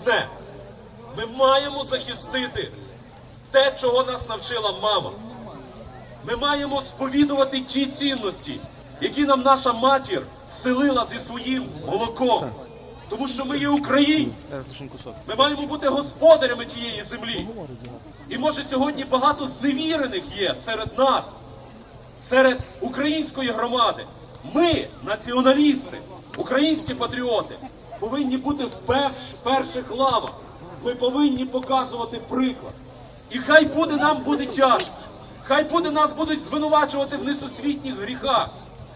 одне: ми маємо захистити те, чого нас навчила мама. Ми маємо сповідувати ті цінності, які нам наша матір вселила зі своїм молоком. Тому що ми є українці. Ми маємо бути господарями тієї землі. І може сьогодні багато зневірених є серед нас, серед української громади. Ми, націоналісти, українські патріоти, повинні бути в перш- перших лавах. Ми повинні показувати приклад. І хай буде нам буде тяжко. Хай буде нас будуть звинувачувати в несусвітніх гріхах.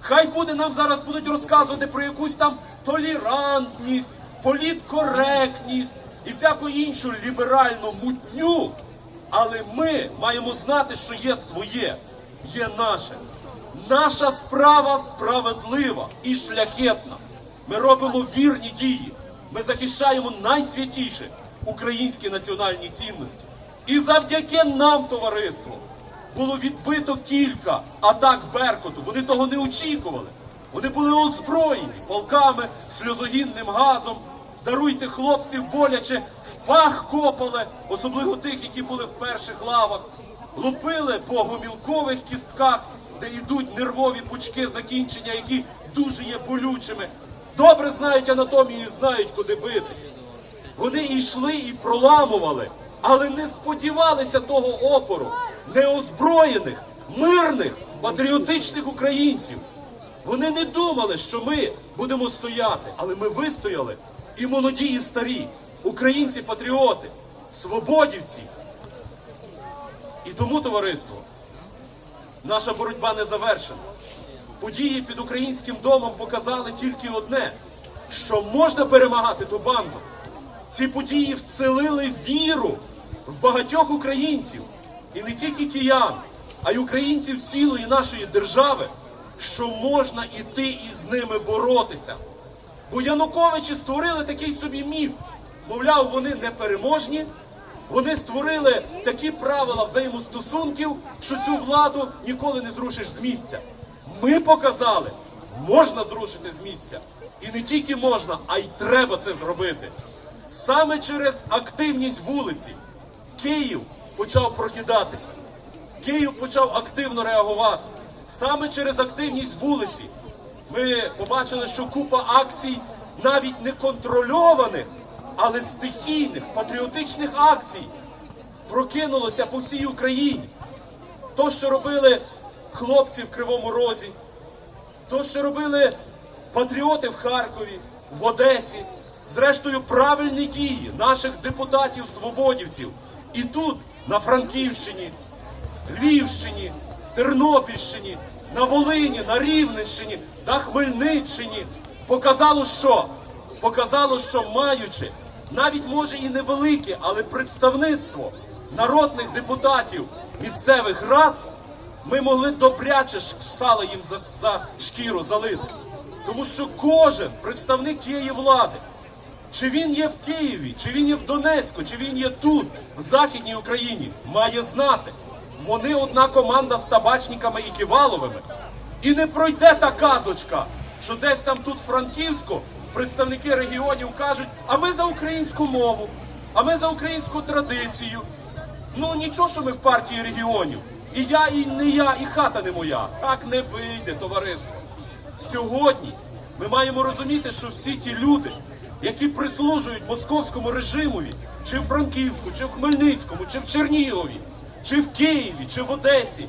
Хай буде нам зараз будуть розказувати про якусь там толерантність, політкоректність і всяку іншу ліберальну мутню. Але ми маємо знати, що є своє, є наше. Наша справа справедлива і шляхетна. Ми робимо вірні дії. Ми захищаємо найсвятіше українські національні цінності. І завдяки нам, товариство, було відбито кілька атак Беркуту. Вони того не очікували. Вони були озброєні полками, сльозогінним газом. Даруйте хлопців боляче, в пах копали, особливо тих, які були в перших лавах. Лупили по гомілкових кістках, де йдуть нервові пучки закінчення, які дуже є болючими. Добре знають анатомію і знають, куди бити. Вони йшли і проламували, але не сподівалися того опору неозброєних, мирних, патріотичних українців. Вони не думали, що ми будемо стояти, але ми вистояли. І молоді, і старі, українці-патріоти, свободівці. І тому, товариство, наша боротьба не завершена. Події під українським домом показали тільки одне: що можна перемагати ту банду. Ці події вселили віру в багатьох українців, і не тільки киян, а й українців цілої нашої держави, що можна іти і з ними боротися. Бо Януковичі створили такий собі міф. Мовляв, вони непереможні, вони створили такі правила взаємостосунків, що цю владу ніколи не зрушиш з місця. Ми показали, можна зрушити з місця. І не тільки можна, а й треба це зробити. Саме через активність вулиці Київ почав прокидатися. Київ почав активно реагувати. Саме через активність вулиці ми побачили, що купа акцій, навіть не контрольованих, але стихійних, патріотичних акцій прокинулося по всій Україні. То, що робили хлопці в Кривому Розі, то, що робили патріоти в Харкові, в Одесі, зрештою, правильні дії наших депутатів-свободівців. І тут, на Франківщині, Львівщині, Тернопільщині, на Волині, на Рівненщині та Хмельниччині показало, що? Показало, що маючи навіть може і невелике, але представництво народних депутатів місцевих рад, ми могли добряче сало їм за, за шкіру залити. Тому що кожен представник тієї влади, чи він є в Києві, чи він є в Донецьку, чи він є тут, в Західній Україні, має знати. Вони одна команда з табачниками і киваловими. І не пройде та казочка, що десь там тут Франківську представники регіонів кажуть, а ми за українську мову, а ми за українську традицію. Ну нічого, що ми в партії регіонів. І я, і не я, і хата не моя. Так не вийде, товариство. Сьогодні ми маємо розуміти, що всі ті люди, які прислужують московському режимові, чи в Франківську, чи в Хмельницькому, чи в Чернігові, чи в Києві, чи в Одесі,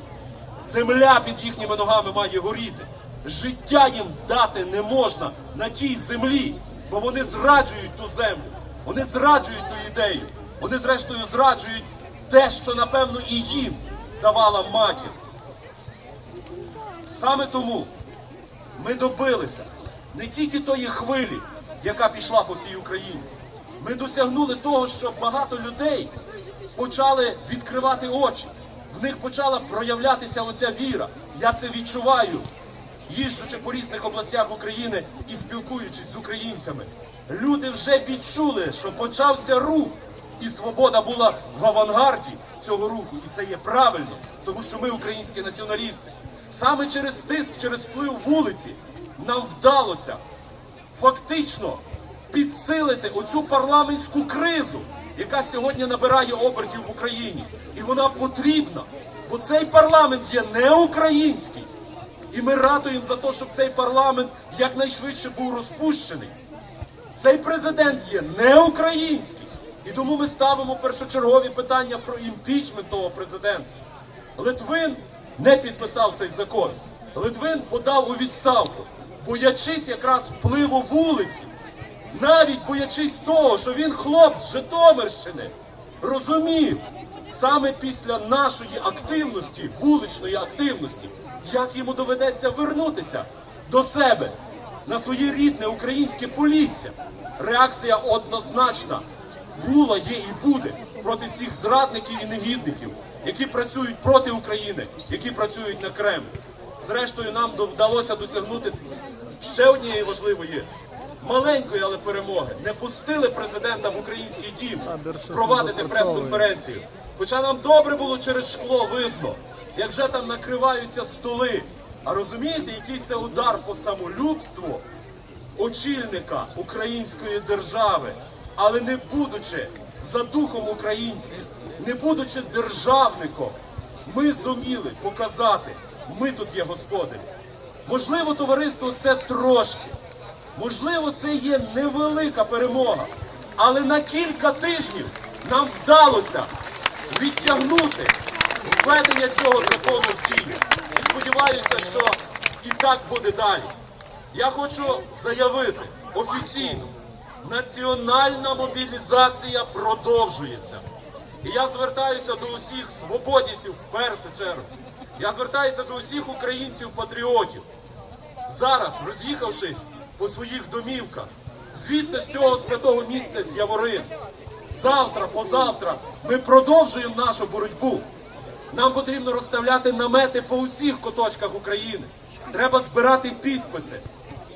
земля під їхніми ногами має горіти. Життя їм дати не можна на тій землі, бо вони зраджують ту землю, вони зраджують ту ідею, вони зрештою зраджують те, що напевно і їм давала матір. Саме тому ми добилися не тільки тої хвилі, яка пішла по всій Україні. Ми досягнули того, що багато людей почали відкривати очі. В них почала проявлятися оця віра. Я це відчуваю, їжджучи по різних областях України і спілкуючись з українцями. Люди вже відчули, що почався рух, і свобода була в авангарді цього руху. І це є правильно, тому що ми українські націоналісти. Саме через тиск, через вплив вулиці нам вдалося фактично підсилити оцю парламентську кризу, яка сьогодні набирає обертів в Україні. І вона потрібна, бо цей парламент є не український. І ми радуємо за те, щоб цей парламент якнайшвидше був розпущений. Цей президент є не український. І тому ми ставимо першочергові питання про імпічмент того президента. Литвин не підписав цей закон. Литвин подав у відставку, боячись якраз впливу вулиці, навіть боячись того, що він хлоп з Житомирщини, розумів саме після нашої активності, вуличної активності, як йому доведеться вернутися до себе на своє рідне українське полісся. Реакція однозначна була, є і буде проти всіх зрадників і негідників, які працюють проти України, які працюють на Кремль. Зрештою, нам вдалося досягнути ще однієї важливої, маленької, але перемоги. Не пустили президента в український дім провадити прес-конференцію. Хоча нам добре було через шкло видно, як вже там накриваються столи. А розумієте, який це удар по самолюбству? очільника української держави, але не будучи за духом українським, не будучи державником, ми зуміли показати, ми тут є господарі. Можливо, товариство це трошки, можливо, це є невелика перемога, але на кілька тижнів нам вдалося відтягнути введення цього закону в дію. І сподіваюся, що і так буде далі. Я хочу заявити офіційно, національна мобілізація продовжується. І я звертаюся до усіх свободівців в першу чергу. Я звертаюся до усіх українців-патріотів. Зараз, роз'їхавшись по своїх домівках, звідси з цього святого місця з Яворин, завтра, позавтра ми продовжуємо нашу боротьбу. Нам потрібно розставляти намети по усіх куточках України. Треба збирати підписи.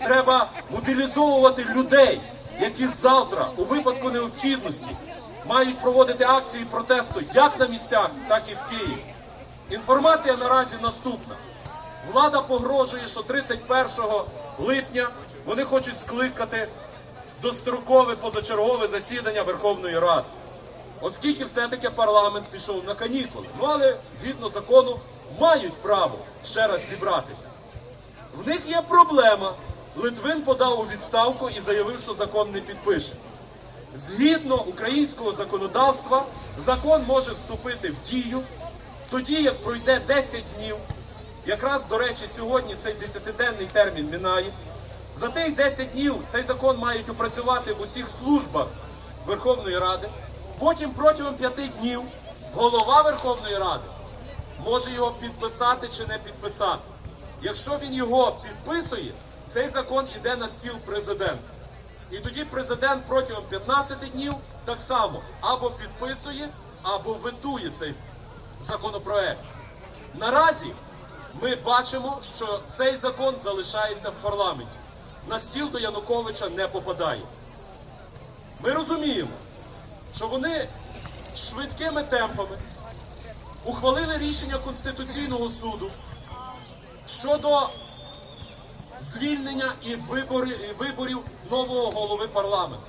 Треба мобілізовувати людей, які завтра, у випадку необхідності, мають проводити акції протесту як на місцях, так і в Києві. Інформація наразі наступна. Влада погрожує, що 31 липня вони хочуть скликати дострокове позачергове засідання Верховної Ради. Оскільки все-таки парламент пішов на канікули. Ну але згідно закону мають право ще раз зібратися. В них є проблема. Литвин подав у відставку і заявив, що закон не підпише. Згідно українського законодавства, закон може вступити в дію тоді, як пройде 10 днів. Якраз, до речі, сьогодні цей 10-денний термін минає. За тих 10 днів цей закон мають опрацювати в усіх службах Верховної Ради. Потім протягом 5 днів голова Верховної Ради може його підписати чи не підписати. Якщо він його підписує, цей закон іде на стіл президента. І тоді президент протягом 15 днів так само або підписує, або ветує цей законопроект. Наразі ми бачимо, що цей закон залишається в парламенті. На стіл до Януковича не попадає. Ми розуміємо, що вони швидкими темпами ухвалили рішення Конституційного суду щодо звільнення і виборів нового голови парламенту.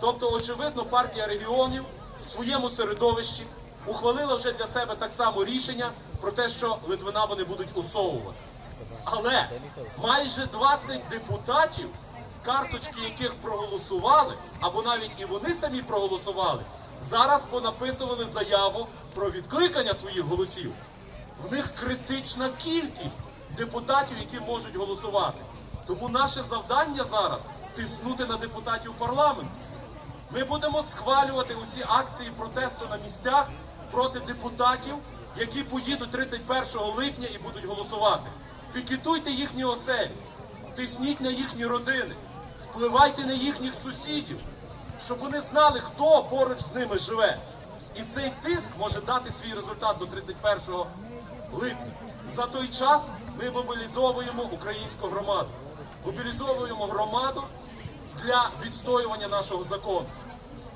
Тобто, очевидно, партія регіонів в своєму середовищі ухвалила вже для себе так само рішення про те, що Литвина вони будуть усовувати. Але майже 20 депутатів, карточки яких проголосували, або навіть і вони самі проголосували, зараз понаписували заяву про відкликання своїх голосів. В них критична кількість депутатів, які можуть голосувати. Тому наше завдання зараз тиснути на депутатів парламенту. Ми будемо схвалювати усі акції протесту на місцях проти депутатів, які поїдуть 31 липня і будуть голосувати. Пікетуйте їхні оселі, тисніть на їхні родини, впливайте на їхніх сусідів, щоб вони знали, хто поруч з ними живе. І цей тиск може дати свій результат до 31 липня. За той час ми мобілізовуємо українську громаду. Мобілізовуємо громаду для відстоювання нашого закону.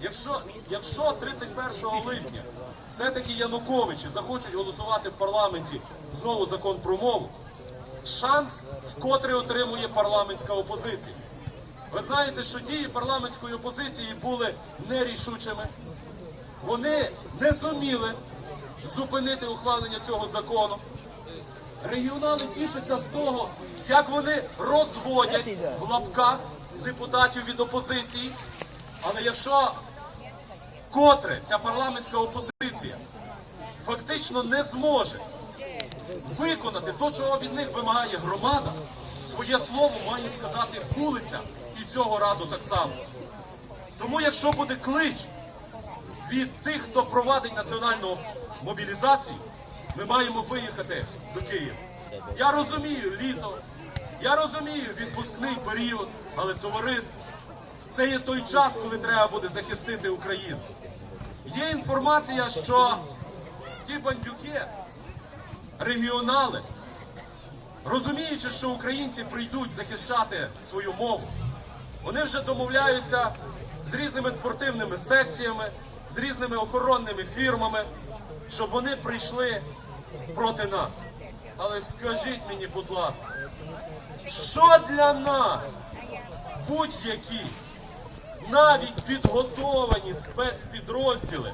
Якщо, якщо 31 липня все-таки Януковичі захочуть голосувати в парламенті знову закон про мову, шанс вкотре отримує парламентська опозиція. Ви знаєте, що дії парламентської опозиції були нерішучими. Вони не зуміли зупинити ухвалення цього закону. Регіонали тішаться з того, як вони розводять в лапках депутатів від опозиції. Але якщо котре ця парламентська опозиція фактично не зможе виконати то, чого від них вимагає громада, своє слово має сказати вулиця і цього разу так само. Тому якщо буде клич від тих, хто провадить національну мобілізацію, ми маємо виїхати до Києва. Я розумію літо, я розумію відпускний період, але товариство це є той час, коли треба буде захистити Україну. Є інформація, що ті бандюки, регіонали, розуміючи, що українці прийдуть захищати свою мову, вони вже домовляються з різними спортивними секціями, з різними охоронними фірмами, щоб вони прийшли проти нас. Але скажіть мені, будь ласка, що для нас будь-які навіть підготовані спецпідрозділи,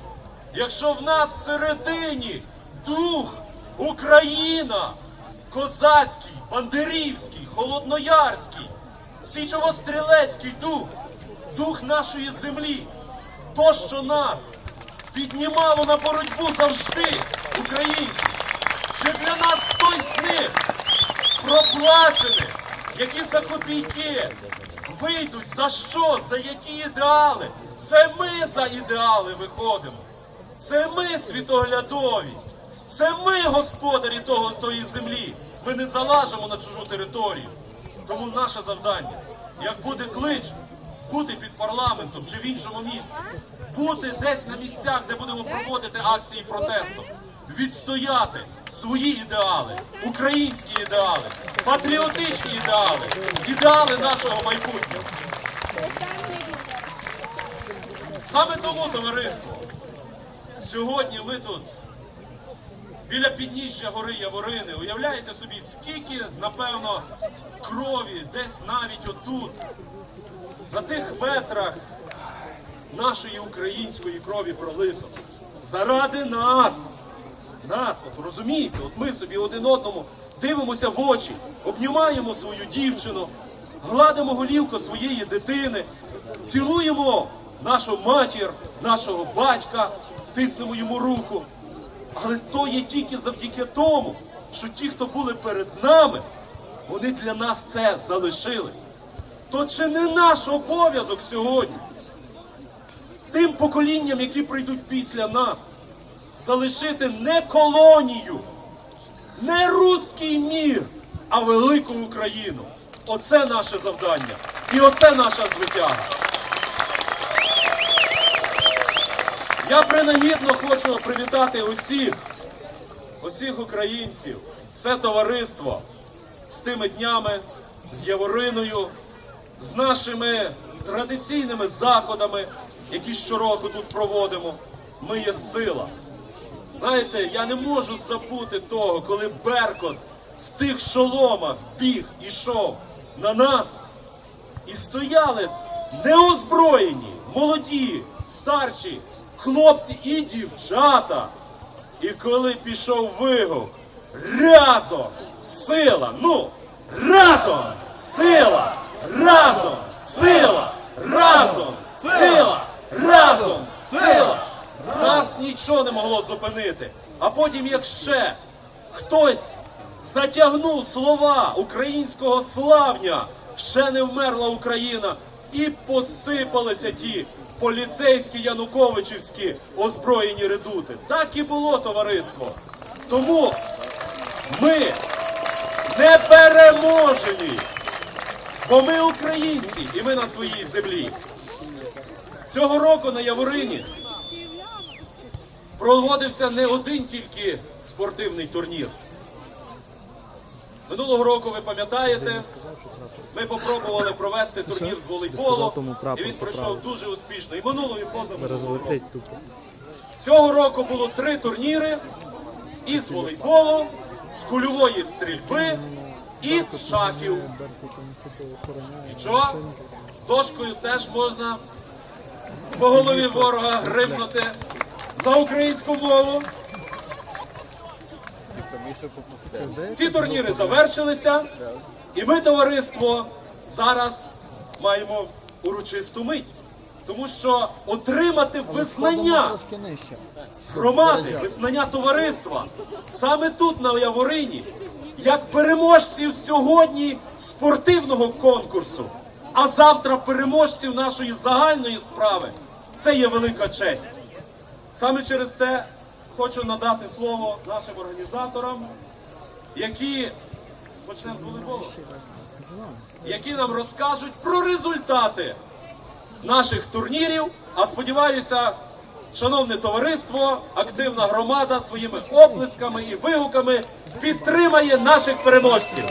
якщо в нас всередині дух Україна, козацький, бандерівський, холодноярський, січово-стрілецький дух, дух нашої землі, то, що нас піднімало на боротьбу завжди, українці, чи для нас хтось з них проплачених, які за копійки вийдуть за що, за які ідеали. Це ми за ідеали виходимо. Це ми світоглядові. Це ми господарі того тої землі. Ми не залажимо на чужу територію. Тому наше завдання, як буде клич, бути під парламентом чи в іншому місці, бути десь на місцях, де будемо проводити акції протесту, відстояти свої ідеали, українські ідеали, патріотичні ідеали, ідеали нашого майбутнього. Саме тому, товариство, сьогодні ми тут біля підніжжя гори Яворини. Уявляєте собі, скільки, напевно, крові десь навіть отут, за тих метрах нашої української крові пролито. Заради нас. Нас, от розумієте, от ми собі один одному дивимося в очі, обнімаємо свою дівчину, гладимо голівку своєї дитини, цілуємо нашу матір, нашого батька, тиснемо йому руку. Але то є тільки завдяки тому, що ті, хто були перед нами, вони для нас це залишили. То чи не наш обов'язок сьогодні? Тим поколінням, які прийдуть після нас, залишити не колонію, не руський мір, а велику Україну. Оце наше завдання. І оце наша звитяга. Я принагідно хочу привітати усіх, усіх українців, все товариство з тими днями, з Явориною, з нашими традиційними заходами, які щороку тут проводимо. Ми є сила. Знаєте, я не можу забути того, коли Беркот в тих шоломах біг і йшов на нас, і стояли неозброєні, молоді, старші, хлопці і дівчата. І коли пішов вигук, разом сила, ну, разом сила, разом сила, разом сила, разом сила. Нас зупинити. А потім, як ще хтось затягнув слова українського славня, ще не вмерла Україна, і посипалися ті поліцейські януковичівські озброєні редути. Так і було товариство. Тому ми не переможені, бо ми українці і ми на своїй землі. Цього року на Яворині проводився не один тільки спортивний турнір. Минулого року, ви пам'ятаєте, ми попробували провести турнір з волейболу, і він пройшов дуже успішно. І минулого і позаминулого року. Цього року було три турніри із волейболу, з кульової стрільби і з шахів. І що? Дошкою теж можна по голові ворога гримнути за українську мову. Ці турніри завершилися, і ми, товариство, зараз маємо урочисту мить. Тому що отримати визнання громади, визнання товариства саме тут, на Яворині, як переможців сьогодні спортивного конкурсу, а завтра переможців нашої загальної справи, це є велика честь. Саме через те хочу надати слово нашим організаторам, які почнемо з волейболу, які нам розкажуть про результати наших турнірів. А сподіваюся, шановне товариство, активна громада своїми оплесками і вигуками підтримає наших переможців.